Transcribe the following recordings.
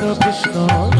Krishna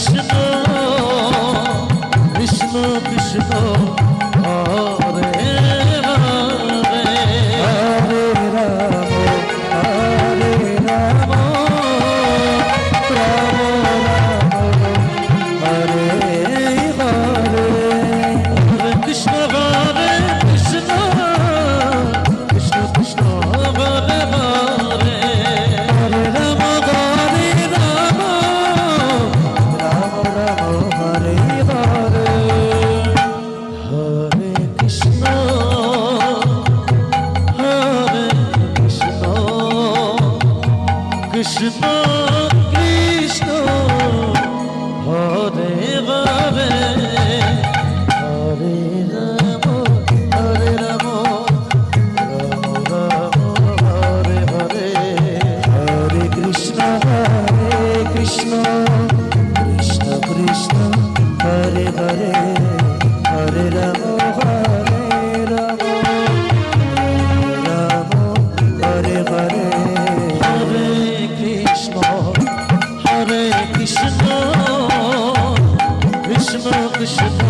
Krishna Krishna Krishna.